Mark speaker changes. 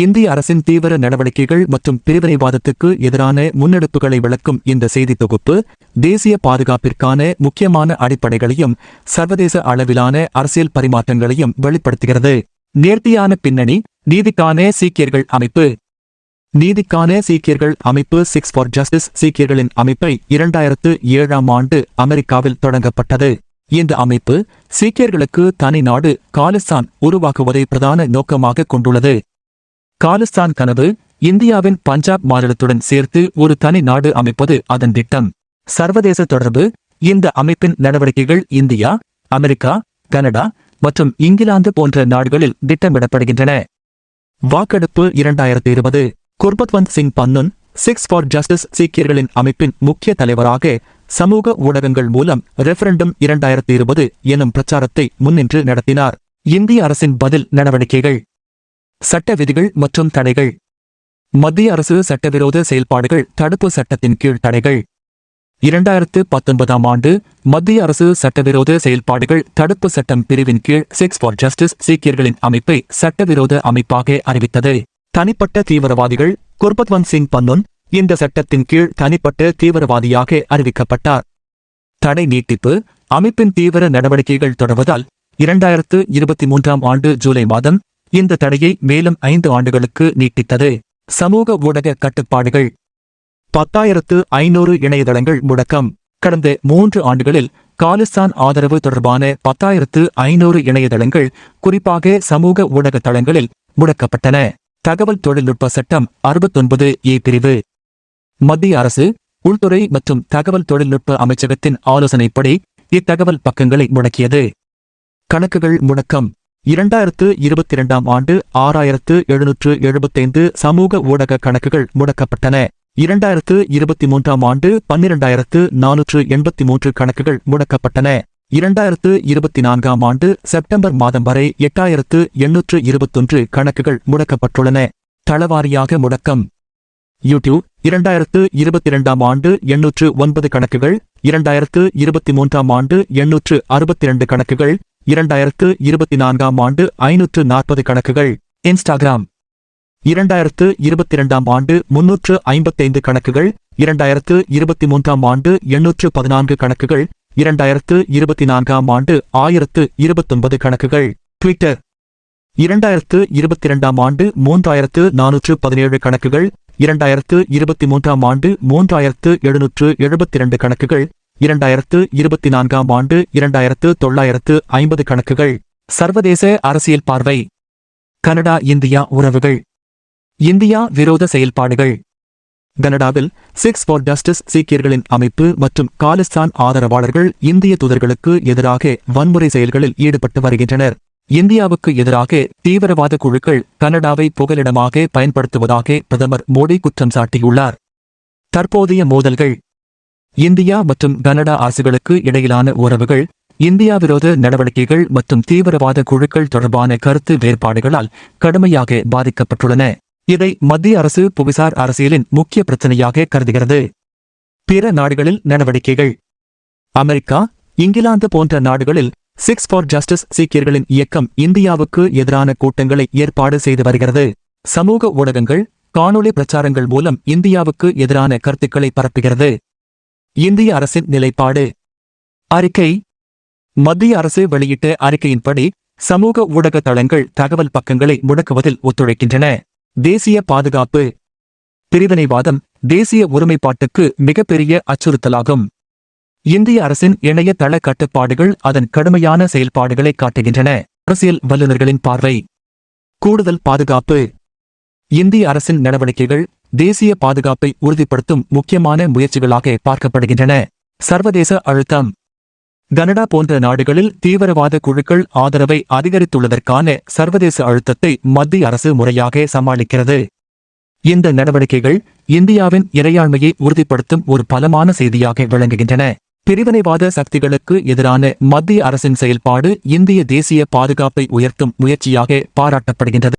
Speaker 1: இந்திய அரசின் தீவிர நடவடிக்கைகள் மற்றும் பிரிவினைவாதத்துக்கு எதிரான முன்னெடுப்புகளை விளக்கும் இந்த செய்தி தொகுப்பு தேசிய பாதுகாப்பிற்கான முக்கியமான அடிப்படைகளையும் சர்வதேச அளவிலான அரசியல் பரிமாற்றங்களையும் வெளிப்படுத்துகிறது. நேர்த்தியான பின்னணி நீதிக்கான சீக்கியர்கள் அமைப்பு. நீதிக்கான சீக்கியர்கள் அமைப்பு சிக்ஸ் ஃபார் ஜஸ்டிஸ் சீக்கியர்களின் அமைப்பை இரண்டாயிரத்து ஏழாம் ஆண்டு அமெரிக்காவில் தொடங்கப்பட்டது. இந்த அமைப்பு சீக்கியர்களுக்கு தனி நாடு காலிஸ்தான் உருவாக்குவதை பிரதான நோக்கமாக கொண்டுள்ளது. காலிஸ்தான் கனவு இந்தியாவின் பஞ்சாப் மாநிலத்துடன் சேர்த்து ஒரு தனி நாடு அமைப்பது அதன் திட்டம். சர்வதேச தொடர்பு இந்த அமைப்பின் நடவடிக்கைகள் இந்தியா அமெரிக்கா கனடா மற்றும் இங்கிலாந்து போன்ற நாடுகளில் திட்டமிடப்படுகின்றன. வாக்கெடுப்பு இரண்டாயிரத்து இருபது. Gurpatwant Singh Pannun Sikhs for Justice சீக்கியர்களின் அமைப்பின் முக்கிய தலைவராக சமூக ஊடகங்கள் மூலம் ரெஃபரண்டம் இரண்டாயிரத்து இருபது எனும் பிரச்சாரத்தை முன்னின்று நடத்தினார். இந்திய அரசின் பதில் நடவடிக்கைகள். சட்ட விதிகள் மற்றும் தடைகள். மத்திய அரசு சட்டவிரோத செயல்பாடுகள் தடுப்பு சட்டத்தின் கீழ் தடைகள். இரண்டாயிரத்து பத்தொன்பதாம் ஆண்டு மத்திய அரசு சட்டவிரோத செயல்பாடுகள் தடுப்பு சட்டம் பிரிவின் கீழ் சிக்ஸ் ஃபார் ஜஸ்டிஸ் சீக்கியர்களின் அமைப்பை சட்டவிரோத அமைப்பாக அறிவித்தது. தனிப்பட்ட தீவிரவாதிகள் குர்பத்வந்த் சிங் பன்னுன் இந்த சட்டத்தின் கீழ் தனிப்பட்ட தீவிரவாதியாக அறிவிக்கப்பட்டார். தடை நீட்டிப்பு அமைப்பின் தீவிர நடவடிக்கைகள் தொடர்வதால் இரண்டாயிரத்து இருபத்தி மூன்றாம் ஆண்டு ஜூலை மாதம் இந்த தடையை மேலும் ஐந்து ஆண்டுகளுக்கு நீட்டித்தது. சமூக ஊடக கட்டுப்பாடுகள். பத்தாயிரத்து ஐநூறு இணையதளங்கள் முடக்கம். கடந்த மூன்று ஆண்டுகளில் காலிஸ்தான் ஆதரவு தொடர்பான பத்தாயிரத்து ஐநூறு இணையதளங்கள் குறிப்பாக சமூக ஊடக தளங்களில் முடக்கப்பட்டன. தகவல் தொழில்நுட்ப சட்டம் அறுபத்தொன்பது ஏ பிரிவு. மத்திய அரசு உள்துறை மற்றும் தகவல் தொழில்நுட்ப அமைச்சகத்தின் ஆலோசனைப்படி இத்தகவல் பக்கங்களை முடக்கியது. கணக்குகள் முடக்கம். இரண்டாயிரத்து இருபத்தி இரண்டாம் ஆண்டு ஆறாயிரத்து எழுநூற்று எழுபத்தைந்து சமூக ஊடக கணக்குகள் முடக்கப்பட்டன. இரண்டாயிரத்து இருபத்தி மூன்றாம் ஆண்டு பன்னிரண்டாயிரத்து நானூற்று எண்பத்தி மூன்று கணக்குகள் முடக்கப்பட்டன. இரண்டாயிரத்து இருபத்தி நான்காம் ஆண்டு செப்டம்பர் மாதம் வரை எட்டாயிரத்து எண்ணூற்று இருபத்தொன்று கணக்குகள் முடக்கப்பட்டுள்ளன. தளவாரியாக முடக்கம். யூடியூப் இரண்டாயிரத்து இருபத்தி இரண்டாம் ஆண்டு எண்ணூற்று ஒன்பது கணக்குகள் இரண்டாயிரத்து இருபத்தி மூன்றாம் ஆண்டு எண்ணூற்று அறுபத்தி இரண்டு கணக்குகள் இரண்டாயிரத்து இருபத்தி நான்காம் ஆண்டு ஐநூற்று நாற்பது கணக்குகள். இன்ஸ்டாகிராம். இரண்டாயிரத்து இருபத்தி இரண்டாம் ஆண்டு முன்னூற்று ஐம்பத்தைந்து கணக்குகள். இரண்டாயிரத்து இருபத்தி மூன்றாம் ஆண்டு எண்ணூற்று பதினான்கு கணக்குகள். இரண்டாயிரத்து இருபத்தி நான்காம் ஆண்டு ஆயிரத்து இருபத்தொன்பது கணக்குகள். ட்விட்டர் இரண்டாயிரத்து இருபத்தி இரண்டாம் ஆண்டு மூன்றாயிரத்து நானூற்று பதினேழு கணக்குகள். இரண்டாயிரத்து இருபத்தி மூன்றாம் ஆண்டு மூன்றாயிரத்து எழுநூற்று எழுபத்தி இரண்டு கணக்குகள். இரண்டாயிரத்து இருபத்தி நான்காம் ஆண்டு இரண்டாயிரத்து தொள்ளாயிரத்து ஐம்பது கணக்குகள். சர்வதேச அரசியல் பார்வை. கனடா இந்தியா உறவுகள். இந்தியா விரோத செயல்பாடுகள். கனடாவில் சிக்ஸ் ஃபார் ஜஸ்டிஸ் சீக்கியர்களின் அமைப்பு மற்றும் காலிஸ்தான் ஆதரவாளர்கள் இந்திய தூதர்களுக்கு எதிராக வன்முறை செயல்களில் ஈடுபட்டு வருகின்றனர். இந்தியாவுக்கு எதிராக தீவிரவாத குழுக்கள் கனடாவை புகலிடமாக பயன்படுத்துவதாக பிரதமர் மோடி குற்றம் சாட்டியுள்ளார். தற்போதைய மோதல்கள். இந்தியா மற்றும் கனடா அரசுகளுக்கு இடையிலான உறவுகள் இந்தியா விரோத நடவடிக்கைகள் மற்றும் தீவிரவாத குழுக்கள் தொடர்பான கருத்து வேறுபாடுகளால் கடுமையாக பாதிக்கப்பட்டுள்ளன. இதை மத்திய அரசு புவிசார் அரசியலின் முக்கிய பிரச்சனையாக கருதுகிறது. பிற நாடுகளில் நடவடிக்கைகள். அமெரிக்கா இங்கிலாந்து போன்ற நாடுகளில் சிக்ஸ் ஃபார் ஜஸ்டிஸ் சீக்கியர்களின் இயக்கம் இந்தியாவுக்கு எதிரான கூட்டங்களை ஏற்பாடு செய்து வருகிறது. சமூக ஊடகங்கள் காணொளி பிரச்சாரங்கள் மூலம் இந்தியாவுக்கு எதிரான கருத்துக்களை பரப்புகிறது. இந்திய அரசின் நிலைப்பாடு. அறிக்கை. மத்திய அரசு வெளியிட்ட அறிக்கையின்படி சமூக ஊடக தளங்கள் தகவல் பக்கங்களை முடக்குவதில் ஒத்துழைக்கின்றன. தேசிய பாதுகாப்பு. பிரிவினைவாதம் தேசிய ஒருமைப்பாட்டுக்கு மிகப்பெரிய அச்சுறுத்தலாகும். இந்திய அரசின் இணைய தள கட்டுப்பாடுகள் அதன் கடுமையான செயல்பாடுகளை காட்டுகின்றன. அரசியல் வல்லுநர்களின் பார்வை. கூடுதல் பாதுகாப்பு. இந்திய அரசின் நடவடிக்கைகள் தேசிய பாதுகாப்பை உறுதிப்படுத்தும் முக்கியமான முயற்சிகளாக பார்க்கப்படுகின்றன. சர்வதேச அழுத்தம். கனடா போன்ற நாடுகளில் தீவிரவாத குழுக்கள் ஆதரவை அதிகரித்துள்ளதற்கான சர்வதேச அழுத்தத்தை மத்திய அரசு முறையாக சமாளிக்கிறது. இந்த நடவடிக்கைகள் இந்தியாவின் இறையாண்மையை உறுதிப்படுத்தும் ஒரு பலமான செய்தியாக விளங்குகின்றன. பிரிவினைவாத சக்திகளுக்கு எதிரான மத்திய அரசின் செயல்பாடு இந்திய தேசிய பாதுகாப்பை உயர்த்தும் முயற்சியாக பாராட்டப்படுகின்றது.